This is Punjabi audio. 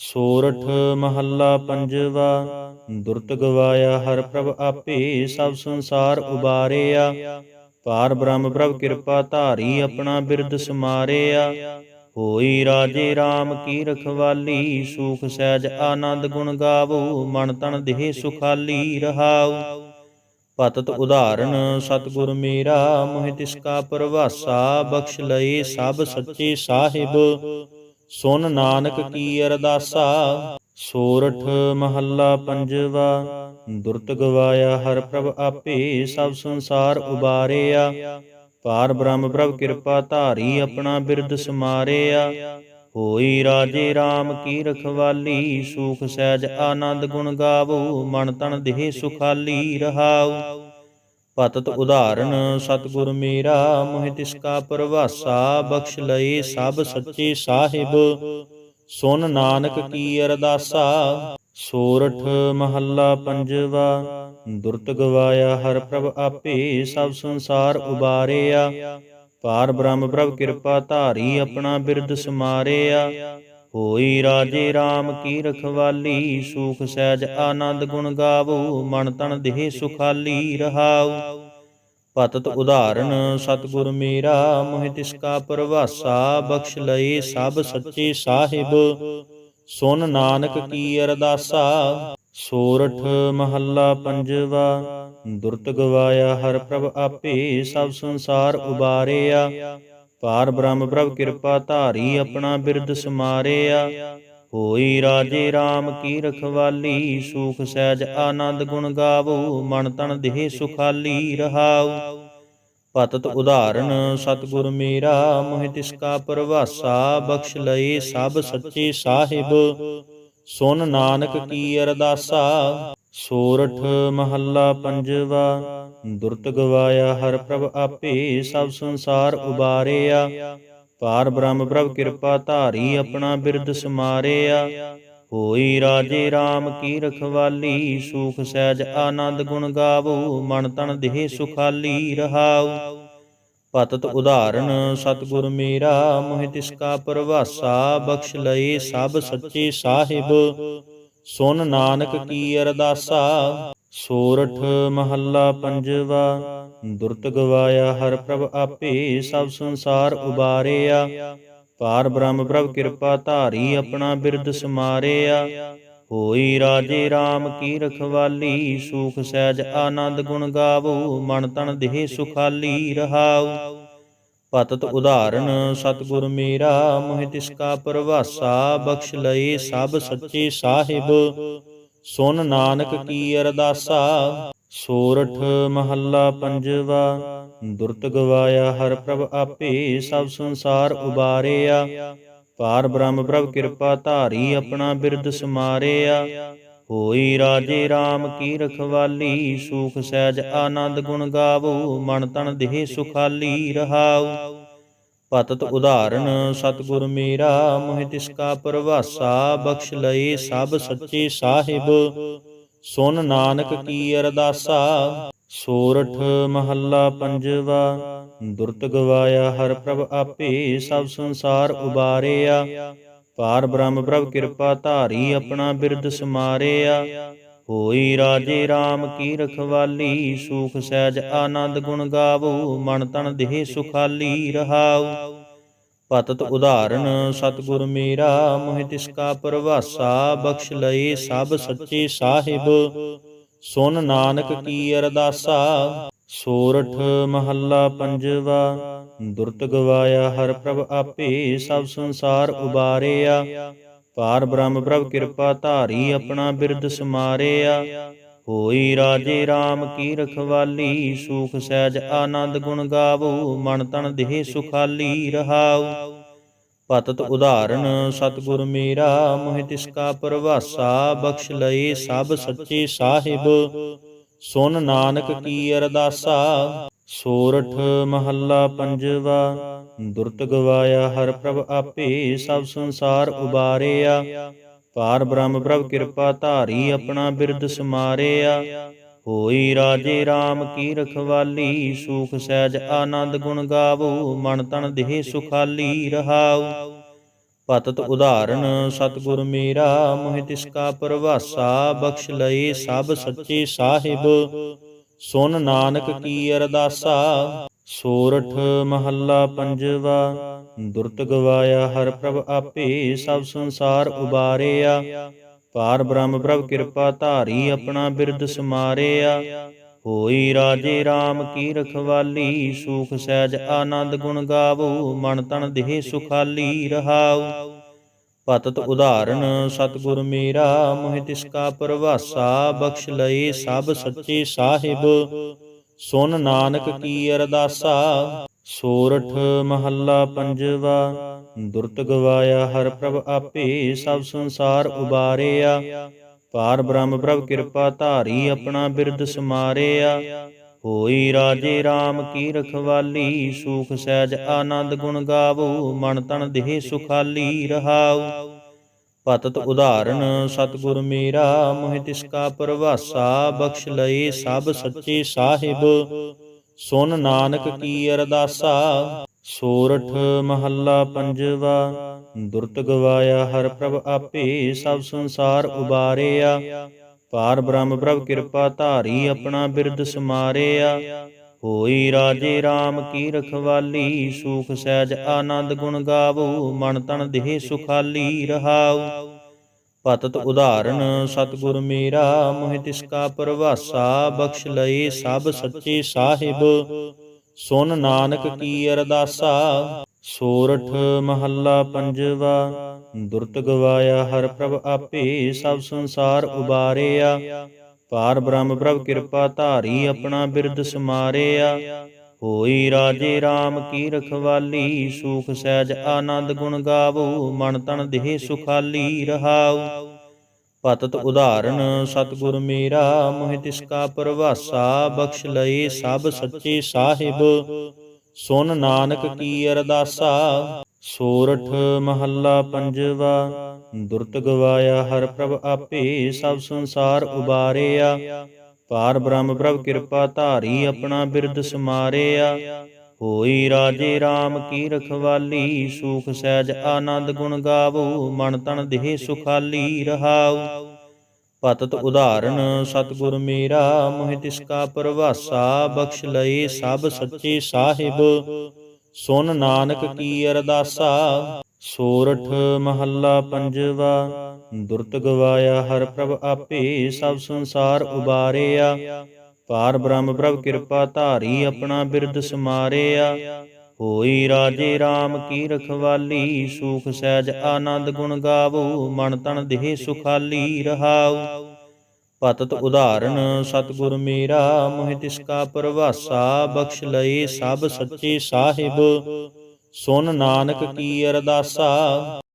ਸੋਰਠ ਮਹੱਲਾ ਪੰਜਵਾ ਦੁਰਤ ਗਵਾਇਆ ਹਰ ਪ੍ਰਭ ਆਪੇ ਸਭ ਸੰਸਾਰ ਉਬਾਰਿਆ। ਪਾਰ ਬ੍ਰਹਮ ਪ੍ਰਭ ਕਿਰਪਾ ਧਾਰੀ ਆਪਣਾ ਬਿਰਦ ਸਮਾਰਿਆ। ਹੋਈ ਰਾਜੇ RAM ਕੀ ਰਖਵਾਲੀ ਸੂਖ ਸਹਿਜ ਆਨੰਦ ਗੁਣ ਗਾਵੋ ਮਨ ਤਨ ਦੇਹ ਸੁਖਾਲੀ ਰਹਾਉ। ਪਤਤ ਉਦਾਹਰਣ ਸਤਿਗੁਰ ਮੇਰਾ ਮੋਹਿ ਤਿਸ ਕਾ ਪਰਵਾਸਾ ਬਖਸ਼ ਲਏ ਸਭ ਸੱਚੇ ਸਾਹਿਬ। ਸੁਨ ਨਾਨਕ ਕੀ ਅਰਦਾਸਾ? ਸੋਰਠ ਮਹੱਲਾ ਪੰਜਵਾ, ਦੁਰਤ ਗਵਾਇਆ ਹਰ ਪ੍ਰਭ ਆਪੇ ਸਭ ਸੰਸਾਰ ਉਬਾਰਿਆ। ਪਾਰ ਬ੍ਰਹਮ ਪ੍ਰਭ ਕਿਰਪਾ ਧਾਰੀ ਆਪਣਾ ਬਿਰਦ ਸਮਾਰਿਆ। ਹੋਈ ਰਾਜੇ RAM ਕੀ ਰਖਵਾਲੀ, ਸੂਖ ਸਹਿਜ ਆਨੰਦ ਗੁਣ ਗਾਵੋ, ਮਨ ਤਨ ਦੇਹ ਸੁਖਾਲੀ ਰਹਾਉ। ਪਤਤ ਉਦਾਹਰਣ ਸਤਿਗੁਰ ਮੇਰਾ ਮੋਹਿ ਤਿਸ ਕਾ ਪਰਵਾਸਾ ਬਖਸ਼ ਲਏ ਸਭ ਸੱਚੇ ਸਾਹਿਬ। ਸੁਨ ਨਾਨਕ ਕੀ ਅਰਦਾਸਾ। ਸੋਰਠ ਮਹੱਲਾ ਪੰਜਵਾ। ਦੁਰਤ ਗਵਾਇਆ ਹਰ ਪ੍ਰਭ ਆਪੇ ਸਭ ਸੰਸਾਰ ਉਬਾਰਿਆ। ਪਾਰ ਬ੍ਰਹਮ ਪ੍ਰਭ ਕਿਰਪਾ ਧਾਰੀ ਆਪਣਾ ਬਿਰਦ ਸਮਾਰਿਆ। ਹੋਈ ਰਾਜੇ RAM ਕੀ ਰਖਵਾਲੀ, ਸੂਖ ਸਹਿਜ ਆਨੰਦ ਗੁਣ ਗਾਵੋ, ਮਨ ਤਨ ਦੇਹ ਸੁਖਾਲੀ ਰਹਾਉ। ਪਤਤ ਉਦਾਹਰਣ, ਸਤਿਗੁਰ ਮੇਰਾ, ਮੋਹਿ ਤਿਸ ਕਾ ਪਰਵਾਸਾ, ਬਖਸ਼ ਲਏ ਸਭ ਸੱਚੇ ਸਾਹਿਬ। ਸੁਨ ਨਾਨਕ ਕੀ ਅਰਦਾਸਾ, ਸੋਰਠ ਮਹੱਲਾ ਪੰਜਵਾ। ਦੁਰਤ ਗਵਾਇਆ ਹਰ ਪ੍ਰਭ ਆਪੇ, ਸਭ ਸੰਸਾਰ ਉਬਾਰਿਆ। ਪਾਰ ਬ੍ਰਹਮ ਪ੍ਰਭ ਕਿਰਪਾ ਧਾਰੀ ਆਪਣਾ ਬਿਰਦ ਸਮਾਰਿਆ। ਹੋਈ ਰਾਜੇ RAM ਕੀ ਰਖਵਾਲੀ, ਸੂਖ ਸਹਿਜ ਆਨੰਦ ਗੁਣ ਗਾਵੋ, ਮਨ ਤਨ ਦੇਹ ਸੁਖਾਲੀ ਰਹਾਉ। ਪਤਤ ਉਦਾਹਰਣ ਸਤਿਗੁਰ ਮੇਰਾ, ਮੋਹਿ ਤਿਸ ਕਾ ਪਰਵਾਸਾ, ਬਖਸ਼ ਲਏ ਸਭ ਸੱਚੇ ਸਾਹਿਬ। ਸੁਨ ਨਾਨਕ ਕੀ ਅਰਦਾਸਾ। ਸੋਰਠ ਮਹੱਲਾ ਪੰਜਵਾ, ਦੁਰਤ ਗਵਾਇਆ ਹਰ ਪ੍ਰਭ ਆਪੇ ਸਭ ਸੰਸਾਰ ਉਬਾਰਿਆ। ਪਾਰ ਬ੍ਰਹਮ ਪ੍ਰਭ ਕਿਰਪਾ ਧਾਰੀ ਆਪਣਾ ਬਿਰਦ ਸਮਾਰਿਆ। ਹੋਈ ਰਾਜੇ RAM ਕੀ ਰਖਵਾਲੀ, ਸੂਖ ਸਹਿਜ ਆਨੰਦ ਗੁਣ ਗਾਵੋ, ਮਨ ਤਨ ਦੇਹ ਸੁਖਾਲੀ ਰਹਾਉ। ਪਤਤ ਉਦਾਹਰਣ, ਸਤਿਗੁਰ ਮੇਰਾ, ਮੋਹਿ ਤਿਸ ਕਾ ਪਰਵਾਸਾ, ਬਖਸ਼ ਲਏ ਸਭ ਸੱਚੇ ਸਾਹਿਬ। ਸੁਨ ਨਾਨਕ ਕੀ ਅਰਦਾਸਾ? ਸੋਰਠ ਮਹੱਲਾ ਪੰਜਵਾ, ਦੁਰਤ ਗਵਾਇਆ ਹਰ ਪ੍ਰਭ ਆਪੇ ਸਭ ਸੰਸਾਰ ਉਬਾਰਿਆ। ਪਾਰ ਬ੍ਰਹਮ ਪ੍ਰਭ ਕਿਰਪਾ ਧਾਰੀ ਆਪਣਾ ਬਿਰਦ ਸਮਾਰਿਆ। ਹੋਈ ਰਾਜੇ RAM ਕੀ ਰਖਵਾਲੀ, ਸੂਖ ਸਹਿਜ ਆਨੰਦ ਗੁਣ ਗਾਵੋ, ਮਨ ਤਨ ਦੇਹ ਸੁਖਾਲੀ ਰਹਾਉ। ਪਤਤ ਉਦਾਹਰਣ ਸਤਿਗੁਰ ਮੇਰਾ ਮੋਹਿ ਤਿਸ ਕਾ ਪਰਵਾਸਾ ਬਖਸ਼ ਲਏ ਸਭ ਸੱਚੇ ਸਾਹਿਬ। ਸੁਨ ਨਾਨਕ ਕੀ ਅਰਦਾਸਾ। ਸੋਰਠ ਮਹੱਲਾ ਪੰਜਵਾ। ਦੁਰਤ ਗਵਾਇਆ ਹਰ ਪ੍ਰਭ ਆਪੇ ਸਭ ਸੰਸਾਰ ਉਬਾਰਿਆ। ਪਾਰ ਬ੍ਰਹਮ ਪ੍ਰਭ ਕਿਰਪਾ ਧਾਰੀ ਆਪਣਾ ਬਿਰਦ ਸਮਾਰਿਆ। ਹੋਈ ਰਾਜੇ RAM ਕੀ ਰਖਵਾਲੀ, ਸੂਖ ਸਹਿਜ ਆਨੰਦ ਗੁਣ ਗਾਵੋ, ਮਨ ਤਨ ਦੇਹ ਸੁਖਾਲੀ ਰਹਾਉ। ਪਤਤ ਉਦਾਹਰਣ, ਸਤਿਗੁਰ ਮੇਰਾ, ਮੋਹਿ ਤਿਸ ਕਾ ਪਰਵਾਸਾ, ਬਖਸ਼ ਲਏ ਸਭ ਸੱਚੇ ਸਾਹਿਬ। ਸੁਨ ਨਾਨਕ ਕੀ ਅਰਦਾਸਾ, ਸੋਰਠ ਮਹੱਲਾ ਪੰਜਵਾ। ਦੁਰਤ ਗਵਾਇਆ ਹਰ ਪ੍ਰਭ ਆਪੇ, ਸਭ ਸੰਸਾਰ ਉਬਾਰਿਆ। ਪਾਰ ਬ੍ਰਹਮ ਪ੍ਰਭ ਕਿਰਪਾ ਧਾਰੀ ਆਪਣਾ ਬਿਰਦ ਸਮਾਰਿਆ। ਹੋਈ ਰਾਜੇ RAM ਕੀ ਰਖਵਾਲੀ, ਸੂਖ ਸਹਿਜ ਆਨੰਦ ਗੁਣ ਗਾਵੋ, ਮਨ ਤਨ ਦੇਹ ਸੁਖਾਲੀ ਰਹਾਉ। ਪਤਤ ਉਦਾਹਰਣ, ਸਤਿਗੁਰ ਮੇਰਾ, ਮੋਹਿ ਤਿਸ ਕਾ ਪਰਵਾਸਾ, ਬਖਸ਼ ਲਏ ਸਭ ਸੱਚੇ ਸਾਹਿਬ। ਸੁਨ ਨਾਨਕ ਕੀ ਅਰਦਾਸਾ ਸੋਰਠ ਮਹੱਲਾ ਪੰਜਵਾ, ਦੁਰਤ ਗਵਾਇਆ ਹਰ ਪ੍ਰਭ ਆਪੇ ਸਭ ਸੰਸਾਰ ਉਬਾਰਿਆ। ਪਾਰ ਬ੍ਰਹਮ ਪ੍ਰਭ ਕਿਰਪਾ ਧਾਰੀ ਆਪਣਾ ਬਿਰਦ ਸਮਾਰਿਆ। ਹੋਈ ਰਾਜੇ RAM ਕੀ ਰਖਵਾਲੀ, ਸੁਖ ਸਹਿਜ ਆਨੰਦ ਗੁਣ ਗਾਵੋ, ਮਨ ਤਨ ਦੇਹ ਸੁਖਾਲੀ ਰਹਾਉ। ਪਤਤ ਉਦਾਹਰਣ, ਸਤਿਗੁਰ ਮੇਰਾ, ਮੋਹਿ ਤਿਸ ਕਾ ਪਰਵਾਸਾ, ਬਖਸ਼ ਲਏ ਸਭ ਸੱਚੇ ਸਾਹਿਬ। ਸੁਨ ਨਾਨਕ ਕੀ ਅਰਦਾਸਾ? ਸੋਰਠ ਮਹੱਲਾ ਪੰਜਵਾ ਦੁਰਤ ਗਵਾਇਆ ਹਰ ਪ੍ਰਭ ਆਪੇ ਸਭ ਸੰਸਾਰ ਉਬਾਰਿਆ। ਪਾਰ ਬ੍ਰਹਮ ਪ੍ਰਭ ਕਿਰਪਾ ਧਾਰੀ ਆਪਣਾ ਬਿਰਦ ਸਮਾਰਿਆ। ਹੋਈ ਰਾਜੇ RAM ਕੀ ਰਖਵਾਲੀ ਸੂਖ ਸਹਿਜ ਆਨੰਦ ਗੁਣ ਗਾਵੋ ਮਨ ਤਨ ਦੇਹ ਸੁਖਾਲੀ ਰਹਾਉ। ਪਤਤ ਉਦਾਹਰਨ ਸਤਿਗੁਰ ਮੇਰਾ ਮੋਹਿ ਤਿਸ ਕਾ ਪਰਵਾਸਾ ਬਖਸ਼ ਲਏ ਸਭ ਸੱਚੇ ਸਾਹਿਬ। ਸੁਨ ਨਾਨਕ ਕੀ ਅਰਦਾਸਾ। ਸੋਰਠ ਮਹੱਲਾ ਪੰਜਵਾ। ਦੁਰਤ ਗਵਾਇਆ ਹਰ ਪ੍ਰਭ ਆਪੇ ਸਭ ਸੰਸਾਰ ਉਬਾਰਿਆ। ਪਾਰ ਬ੍ਰਹਮ ਪ੍ਰਭ ਕਿਰਪਾ ਧਾਰੀ ਆਪਣਾ ਬਿਰਦ ਸਮਾਰਿਆ। ਹੋਈ ਰਾਜੇ RAM ਕੀ ਰਖਵਾਲੀ, ਸੁਖ ਸਹਿਜ ਆਨੰਦ ਗੁਣ ਗਾਵੋ, ਮਨ ਤਨ ਦੇਹ ਸੁਖਾਲੀ ਰਹਾਉ। ਪਤਤ ਉਦਾਹਰਨ ਸਤਿਗੁਰ ਮੇਰਾ, ਮੋਹਿ ਤਿਸ ਕਾ ਪਰਵਾਸਾ, ਬਖਸ਼ ਲਏ ਸਭ ਸੱਚੇ ਸਾਹਿਬ। ਸੁਨ ਨਾਨਕ ਕੀ ਅਰਦਾਸਾ, ਸੋਰਠ ਮਹੱਲਾ ਪੰਜਵਾ। ਦੁਰਤ ਗਵਾਇਆ ਹਰ ਪ੍ਰਭ ਆਪੇ, ਸਭ ਸੰਸਾਰ ਉਬਾਰਿਆ। ਪਾਰ ਬ੍ਰਹਮ ਪ੍ਰਭ ਕਿਰਪਾ ਧਾਰੀ ਆਪਣਾ ਬਿਰਦ ਸਮਾਰਿਆ। ਹੋਈ ਰਾਜੇ RAM ਕੀ ਰਖਵਾਲੀ, ਸੂਖ ਸਹਿਜ ਆਨੰਦ ਗੁਣ ਗਾਵੋ, ਮਨ ਤਨ ਦੇਹ ਸੁਖਾਲੀ ਰਹਾਉ। ਪਤਤ ਉਦਾਹਰਨ ਸਤਿਗੁਰ ਮੇਰਾ, ਮੋਹਿ ਤਿਸ ਕਾ ਪਰਵਾਸਾ, ਬਖਸ਼ ਲਏ ਸਭ ਸੱਚੇ ਸਾਹਿਬ। ਸੁਨ ਨਾਨਕ ਕੀ ਅਰਦਾਸਾ ਸੋਰਠ ਮਹੱਲਾ ਪੰਜਵਾ ਦੁਰਤ ਗਵਾਇਆ ਹਰ ਪ੍ਰਭ ਆਪੇ ਸਭ ਸੰਸਾਰ ਉਬਾਰਿਆ। ਪਾਰ ਬ੍ਰਹਮ ਪ੍ਰਭ ਕਿਰਪਾ ਧਾਰੀ ਆਪਣਾ ਬਿਰਦ ਸਮਾਰਿਆ। ਹੋਈ ਰਾਜੇ RAM ਕੀ ਰਖਵਾਲੀ ਸੂਖ ਸਹਿਜ ਆਨੰਦ ਗੁਣ ਗਾਵੋ ਮਨ ਤਨ ਦੇਹ ਸੁਖਾਲੀ ਰਹਾਉ। ਪਤਤ ਉਦਾਹਰਨ ਸਤਿਗੁਰ ਮੇਰਾ ਮੋਹਿ ਤਿਸ ਕਾ ਪਰਵਾਸਾ ਬਖਸ਼ ਲਏ ਸਭ ਸੱਚੇ ਸਾਹਿਬ। ਸੁਨ ਨਾਨਕ ਕੀ ਅਰਦਾਸਾ? ਸੋਰਠ ਮਹੱਲਾ ਪੰਜਵਾ, ਦੁਰਤ ਗਵਾਇਆ ਹਰ ਪ੍ਰਭ ਆਪੇ ਸਭ ਸੰਸਾਰ ਉਬਾਰਿਆ। ਪਾਰ ਬ੍ਰਹਮ ਪ੍ਰਭ ਕਿਰਪਾ ਧਾਰੀ ਆਪਣਾ ਬਿਰਦ ਸਮਾਰਿਆ। ਹੋਈ ਰਾਜੇ RAM ਕੀ ਰਖਵਾਲੀ, ਸੂਖ ਸਹਿਜ ਆਨੰਦ ਗੁਣ ਗਾਵੋ, ਮਨ ਤਨ ਦੇਹ ਸੁਖਾਲੀ ਰਹਾਉ। ਪਤਤ ਉਦਾਹਰਨ ਸਤਿਗੁਰ ਮੇਰਾ ਮੋਹਿ ਤਿਸ ਕਾ ਪਰਵਾਸਾ ਬਖਸ਼ ਲਏ ਸਭ ਸੱਚੇ ਸਾਹਿਬ। ਸੁਨ ਨਾਨਕ ਕੀ ਅਰਦਾਸਾ। ਸੋਰਠ ਮਹੱਲਾ ਪੰਜਵਾ। ਦੁਰਤ ਗਵਾਇਆ ਹਰ ਪ੍ਰਭ ਆਪੇ ਸਭ ਸੰਸਾਰ ਉਬਾਰਿਆ। ਪਾਰ ਬ੍ਰਹਮ ਪ੍ਰਭ ਕਿਰਪਾ ਧਾਰੀ ਆਪਣਾ ਬਿਰਦ ਸਮਾਰਿਆ। ਹੋਈ ਰਾਜੇ RAM ਕੀ ਰਖਵਾਲੀ, ਸੂਖ ਸਹਿਜ ਆਨੰਦ ਗੁਣ ਗਾਵੋ, ਮਨ ਤਨ ਦੇਹ ਸੁਖਾਲੀ ਰਹਾਉ। ਪਤਤ ਉਦਾਹਰਨ ਸਤਿਗੁਰ ਮੇਰਾ, ਮੋਹਿ ਤਿਸ ਕਾ ਪਰਵਾਸਾ, ਬਖਸ਼ ਲਏ ਸਭ ਸੱਚੇ ਸਾਹਿਬ। ਸੁਨ ਨਾਨਕ ਕੀ ਅਰਦਾਸਾ, ਸੋਰਠ ਮਹੱਲਾ ਪੰਜਵਾ। ਦੁਰਤ ਗਵਾਇਆ ਹਰ ਪ੍ਰਭ ਆਪੇ, ਸਭ ਸੰਸਾਰ ਉਬਾਰਿਆ। ਪਾਰ ਬ੍ਰਹਮ ਪ੍ਰਭ ਕਿਰਪਾ ਧਾਰੀ ਆਪਣਾ ਬਿਰਦ ਸਮਾਰਿਆ ਹੋਈ ਰਾਜੇ RAM ਕੀ ਰਖਵਾਲੀ ਸੂਖ ਸਹਿਜ ਆਨੰਦ ਗੁਣ ਗਾਵੋ ਮਨ ਤਨ ਦੇਹ ਸੁਖਾਲੀ ਰਹਾਉ। ਪਤਤ ਉਦਾਹਰਨ ਸਤਿਗੁਰ ਮੇਰਾ ਮੋਹਿ ਤਿਸ ਕਾ ਪਰਵਾਸਾ ਬਖਸ਼ ਲਏ ਸਭ ਸੱਚੇ ਸਾਹਿਬ। ਸੁਨ ਨਾਨਕ ਕੀ ਅਰਦਾਸਾ।